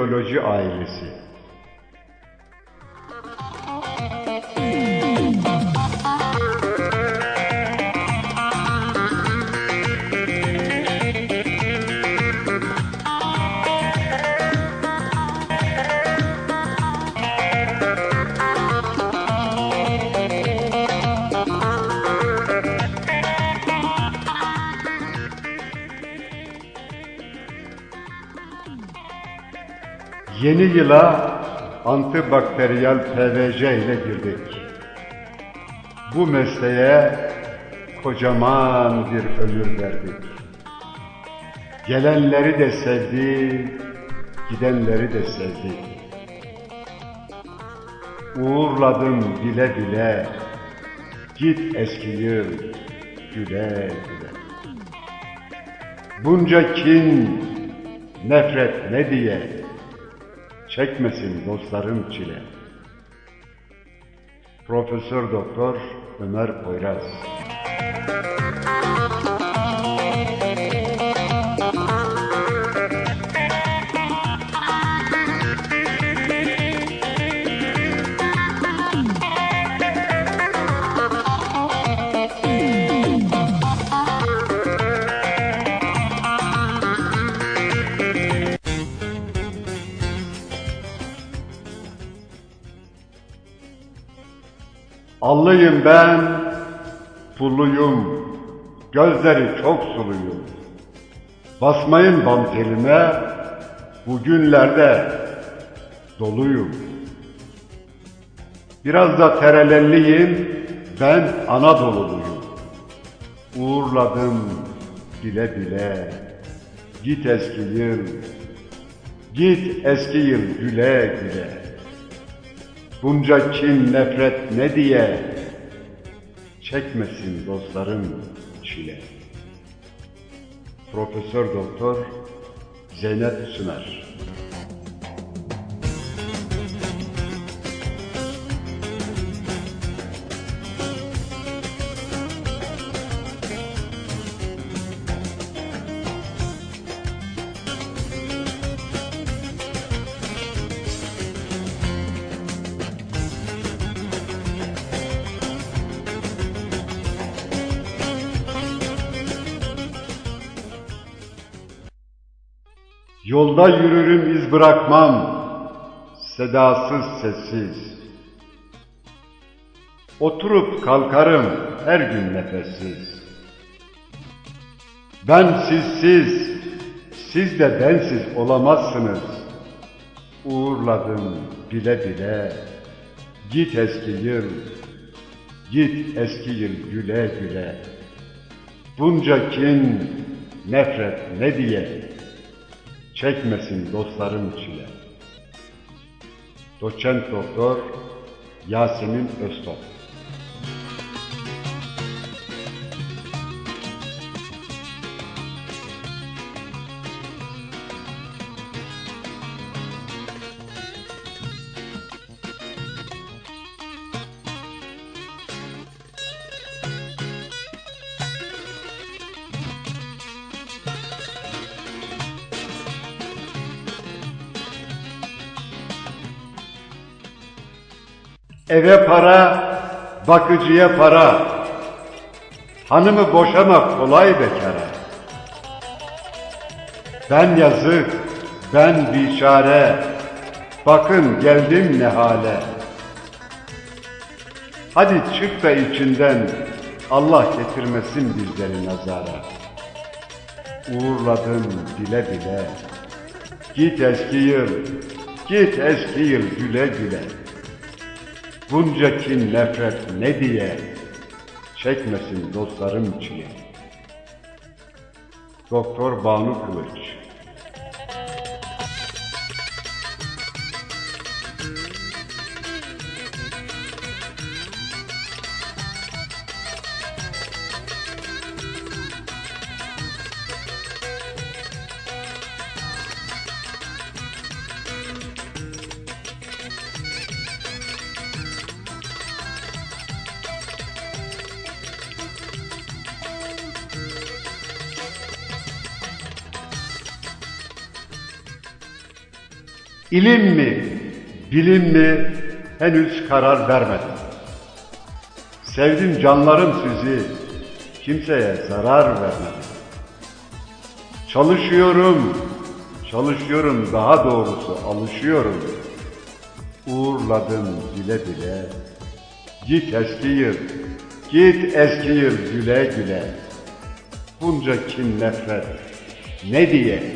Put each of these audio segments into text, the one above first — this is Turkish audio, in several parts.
Mikrobiyoloji ailesi. Yeni yıla antibakteriyel PVC ile girdik. Bu mesleğe kocaman bir ömür verdik. Gelenleri de sevdik, gidenleri de sevdik. Uğurladım bile bile, git eski yıl güle güle. Bunca kin, nefret ne diye, çekmesin dostlarım çile. Profesör Doktor Ömer Poyraz Allıyım ben, pulluyum, gözleri çok suluyum. Basmayın bam telime, bugünlerde doluyum. Biraz da terelelliyim, ben Anadolu'luyum. Uğurladım bile bile, git eski yıl, git eski yıl güle güle. Bunca kin nefret ne diye çekmesin dostlarım çile. Profesör Doktor Zeynep Sümer Yolda yürürüm iz bırakmam, sedasız sessiz. Oturup kalkarım her gün nefessiz. Ben sizsiz, siz de bensiz olamazsınız. Uğurladım bile bile, git eski yıl, git eski yıl güle güle. Bunca kin, nefret ne diye, çekmesin dostlarım çile. Doçent Doktor Yasemin Öztop Eve para, bakıcıya para. Hanımı boşamak kolay bekara. Ben yazık, ben biçare. Bakın geldim ne hale. Hadi çık da içinden Allah getirmesin bizleri nazara. Uğurladım bile bile. Git eski yıl, git eski yıl güle güle. Bunca kin nefret ne diye çekmesin dostlarım çile. Doktor Banu Kılıç İlim mi, bilim mi henüz karar vermedim. Sevdim canlarım sizi, kimseye zarar vermedim. Çalışıyorum, çalışıyorum daha doğrusu alışıyorum. Uğurladım bile bile. Git eski yıl, git eski yıl güle güle. Bunca kin nefret ne diye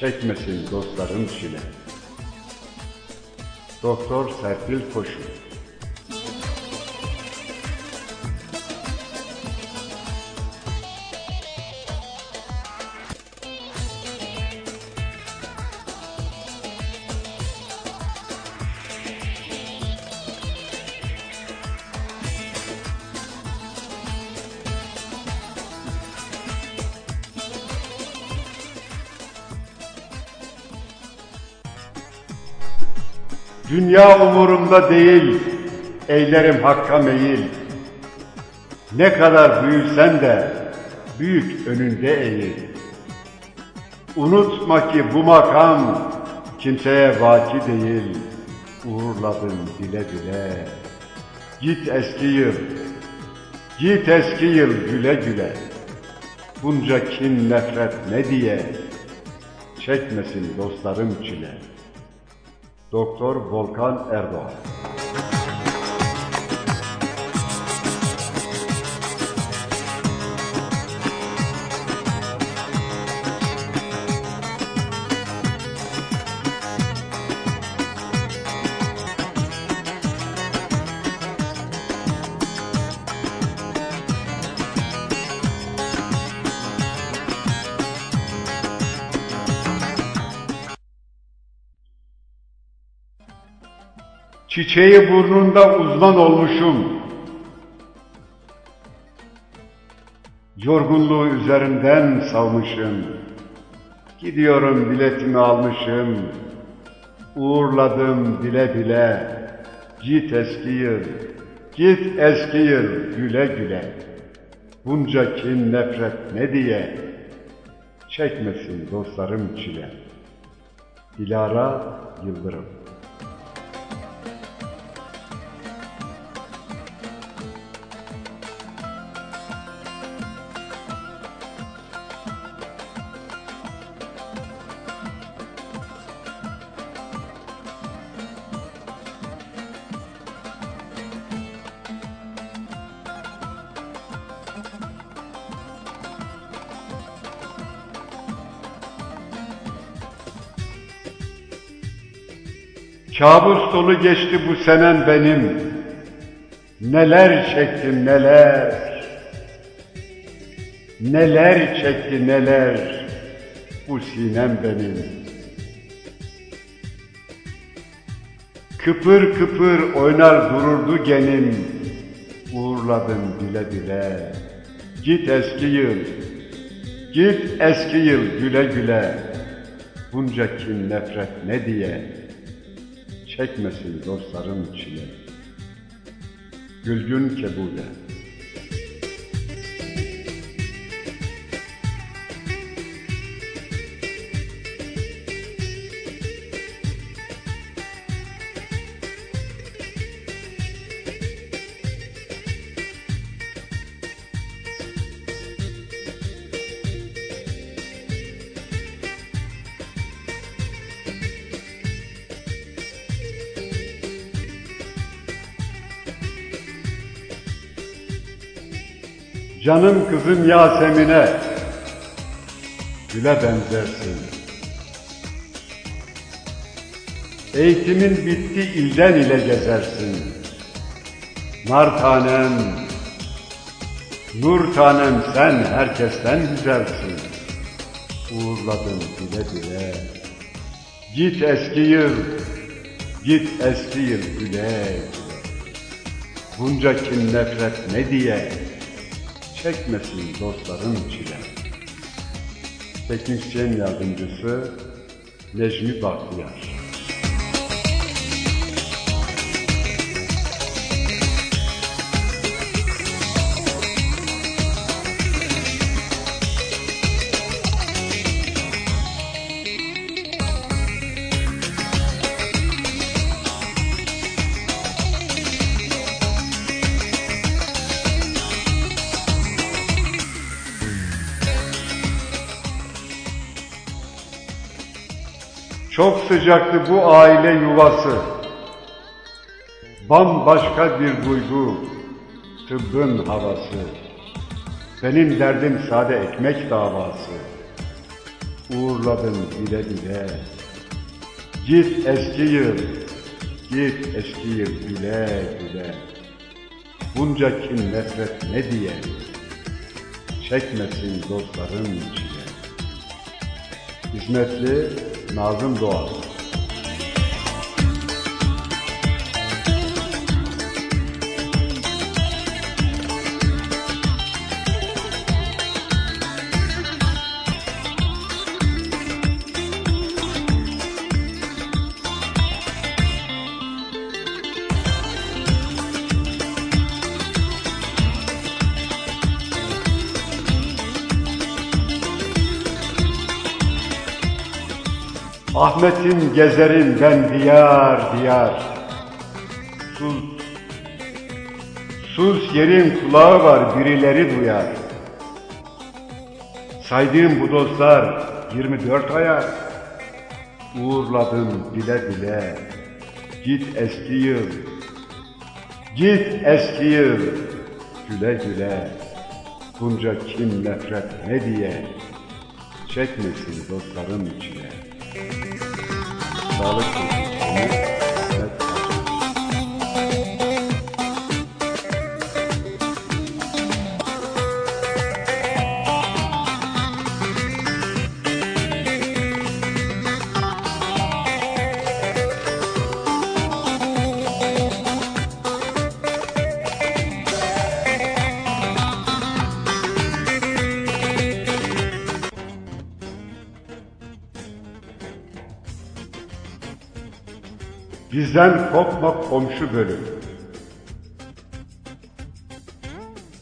çekmesin dostlarım çile. Doktor Serpil Koşu Dünya umurumda değil, eylerim hakka meyil. Ne kadar büyüsen de, büyük önünde eğil. Unutma ki bu makam kimseye vaki değil. Uğurladım dile dile. Git eski yıl, git eski yıl güle güle. Bunca kin nefret ne diye, çekmesin dostlarım çile. Doktor Volkan Erdoğan Çiçeği burnunda uzman olmuşum. Yorgunluğu üzerimden salmışım. Gidiyorum biletimi almışım. Uğurladım bile bile. Git eski yıl, git eski yıl güle güle. Bunca kin nefret ne diye çekmesin dostlarım çile. Dilara Yıldırım Kabus dolu geçti bu senem benim. Neler çektim neler. Neler çekti neler bu sinem benim. Kıpır kıpır oynar dururdu genim. Uğurladım bile bile. Git eski yıl. Git eski yıl güle güle. Bunca kin nefret ne diye çekmesin dostlarım çile. Gülgün Kebule Canım kızım Yasemin'e güle benzersin. Eğitimin bitti ilden ile gezersin. Nar tanem, nur tanem sen herkesten güzelsin. Uğurladım bile bile. Git eski yıl, git eski yıl güle. Bunca kin nefret ne diye çekmesin dostların çile. Teknisyen yardımcısı Necmi Bahtiyar. Çok sıcaktı bu aile yuvası. Bambaşka bir duygu, tıbbın havası. Benim derdim sade ekmek davası. Uğurladım bile bile. Git eski yıl, git eski yıl güle güle. Bunca kin nefret ne diye, çekmesin dostların çile. Hizmetli Nazım Doğal Ahmet'in gezerim ben diyar diyar. Sus. Sus yerin kulağı var birileri duyar. Saydığım bu dostlar 24 ayar Uğurladım bile bile. Git eski yıl Git eski yıl Güle güle. Bunca kim nefret ne diye? Çekmesin dostların içine Sağlık. Sözcüsü'nü Bizden kopma komşu bölüm.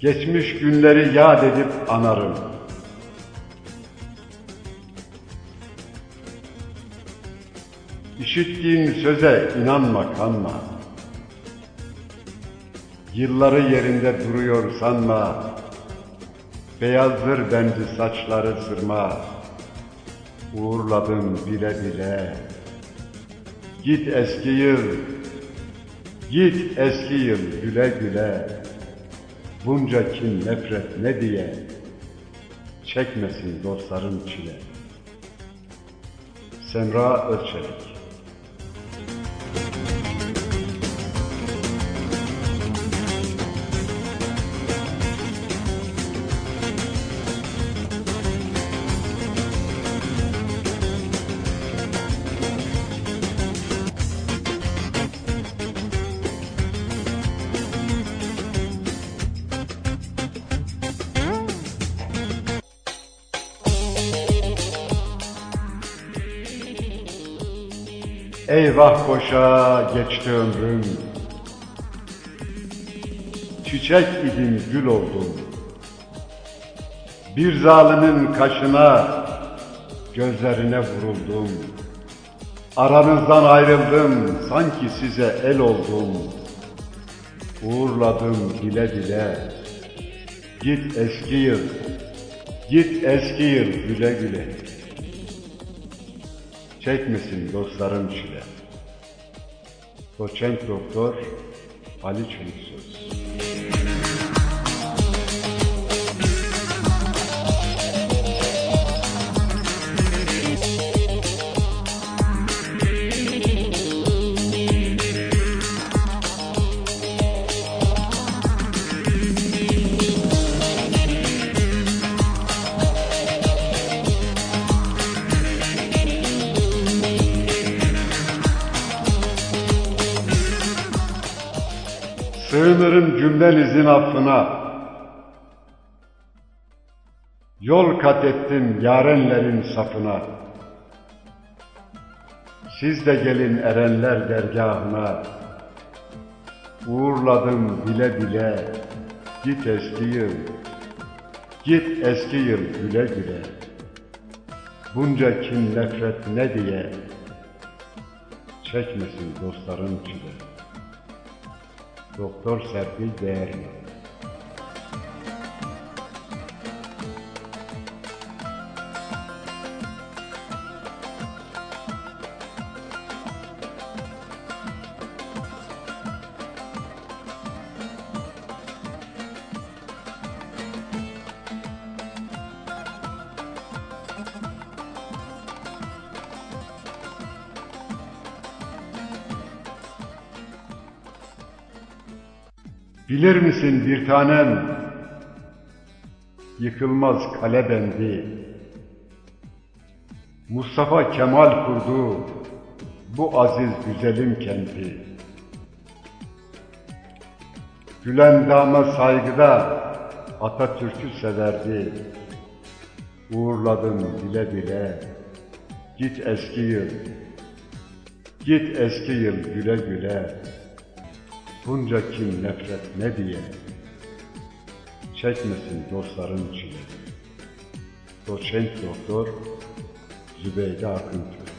Geçmiş günleri yad edip anarım. İşittiğin söze inanma kanma. Yılları yerinde duruyor sanma. Beyazdır bence saçları sırma. Uğurladım bile bile. Git eski yıl, git eski yıl güle güle. Bunca kin nefret ne diye, çekmesin dostların çile. Semra Özçelik Eyvah boşa geçti ömrüm. Çiçek idim gül oldum. Bir zalimin kaşına, gözlerine vuruldum. Aranızdan ayrıldım, sanki size el oldum. Uğurladım dile dile. Git eski yıl, git eski yıl güle güle. Çekmesin dostların çile. Doçent Doktor Ali Çeliksoy. Sığınırım cümlenizin affına. Yol kat ettim yarenlerin safına. Siz de gelin erenler dergahına. Uğurladım bile bile. Git eski yıl. Git eski yıl güle güle. Bunca kin nefret ne diye. Çekmesin dostların çile. Doktor Serpil Değerli Bilir misin bir tanem? Yıkılmaz kale bendi. Mustafa Kemal kurdu bu aziz güzelim kenti. Gülendam'a saygıda Atatürk'ü severdi. Uğurladım bile bile. Git eski yıl. Git eski yıl güle güle. Bunca kin nefret ne diye. Çekmesin dostların çile. Doçent doktor Zübeyde Akıntürk.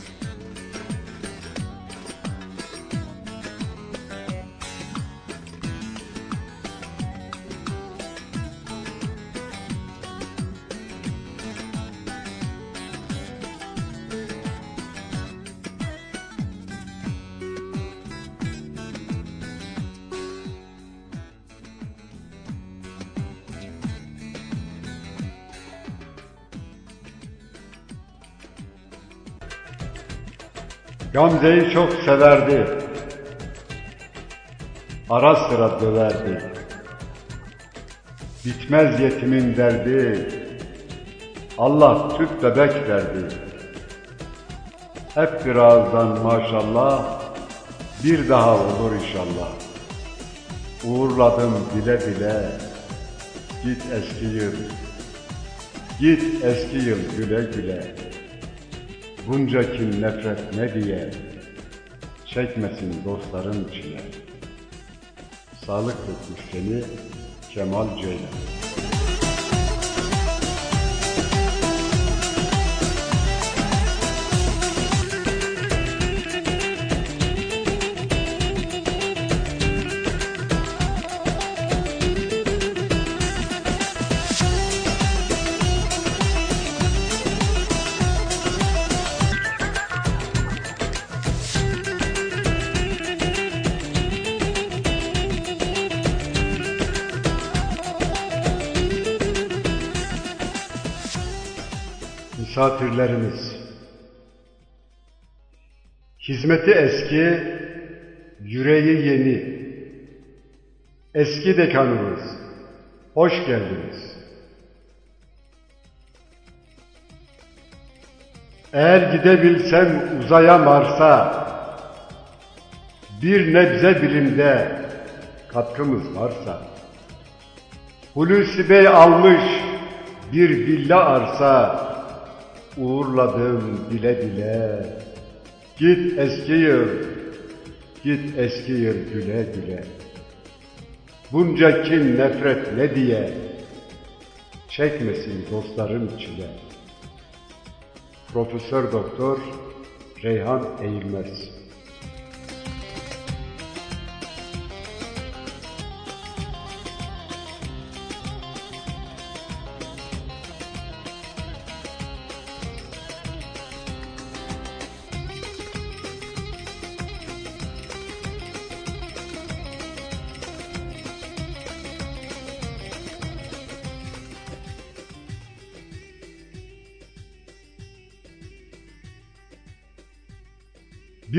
Gamze'yi çok severdi. Ara sıra döverdi. Bitmez yetimin derdi. Allah tüp bebek derdi. Hep bir ağızdan maşallah, bir daha olur inşallah. Uğurladım bile bile, git eski yıl, git eski yıl güle güle. Bunca kin nefret ne diye? Çekmesin dostların çile Sağlık tutmuş seni Kemal Ceylan Misafirlerimiz Hizmeti eski, yüreği yeni. Eski dekanımız, hoş geldiniz. Eğer gidebilsem uzaya Mars'a, bir nebze bilimde katkımız varsa, Hulusi Bey almış bir villa arsa, uğurladım bile bile. Git eski yıl, git eski yıl güle güle. Bunca kin nefret ne diye, çekmesin dostlarım çile. Profesör Doktor Reyhan Eğilmez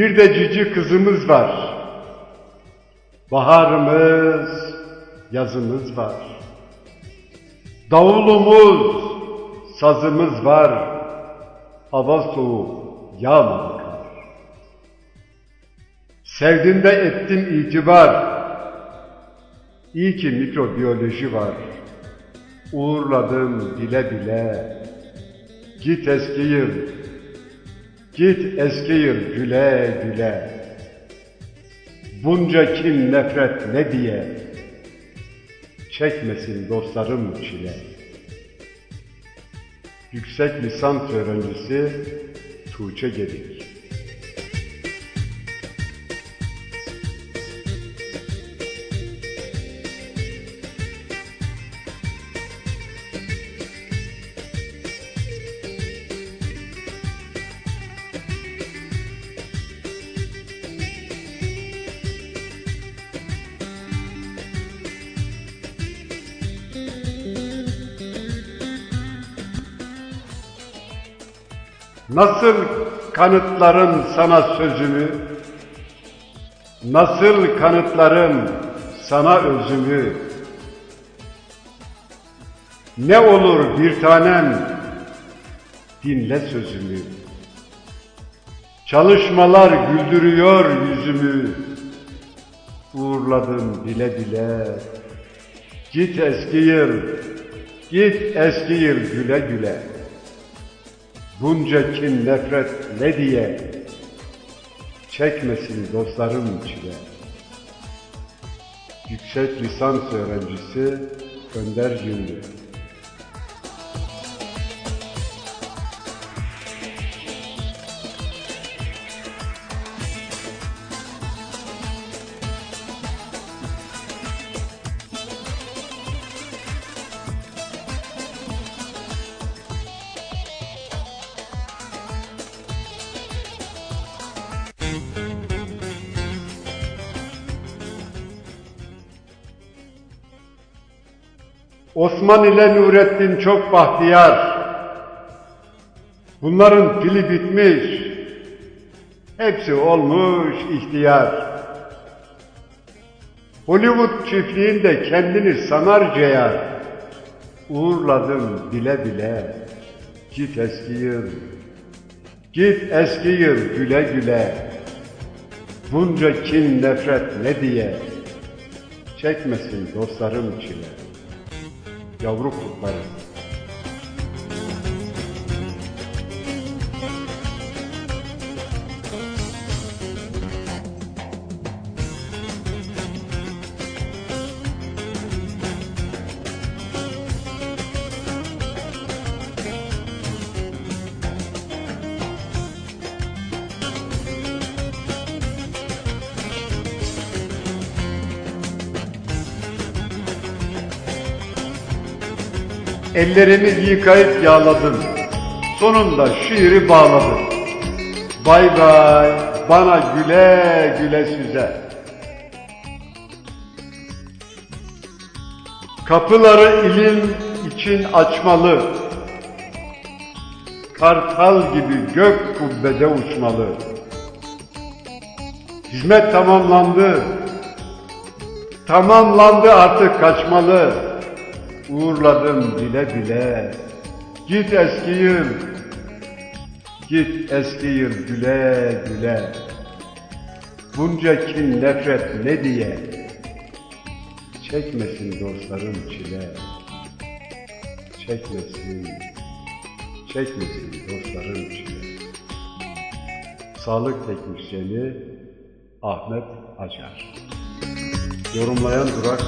Bir de cici kızımız var. Baharımız, yazımız var. Davulumuz, sazımız var. Hava soğuk, yağmadı kar. Sevdiğinde ettim itibar. İyi ki mikrobiyoloji var. Uğurladım bile bile. Git eski yıl, Git eski yıl güle güle. Bunca kin nefret ne diye çekmesin dostlarım çile. Yüksek lisans öğrencisi Tuğçe Gedik. Nasıl kanıtlarım sana sözümü? Nasıl kanıtlarım sana özümü. Ne olur bir tanem, dinle sözümü. Çalışmalar güldürüyor yüzümü. Uğurladım bile bile. Git eski yıl, git eski yıl güle güle. Bunca kin nefret ne diye çekmesin dostlarım çile. Yüksek lisans öğrencisi Önder Gündür. Osman ile Nurettin çok bahtiyar. Bunların pili bitmiş. Hepsi olmuş ihtiyar. Hollywood çiftliğinde kendini sanar ceyar. Uğurladım bile bile. Git eski yıl. Git eski yıl güle güle. Bunca kin nefret ne diye. Çekmesin dostlarım çile yavru kurtları. Ellerimi yıkayıp yağladım. Sonunda şiiri bağladım. Bay bay bana güle güle süze. Kapıları ilim için açmalı. Kartal gibi gök kubbede uçmalı. Hizmet tamamlandı. Tamamlandı artık kaçmalı. Uğurladım bile bile. Git eski yıl. Git eski yıl güle güle. Bunca kin nefret ne diye. Çekmesin dostlarım çile. Çekmesin. Çekmesin dostlarım çile. Sağlık teknisyeni Ahmet Acar. Yorumlayan Durak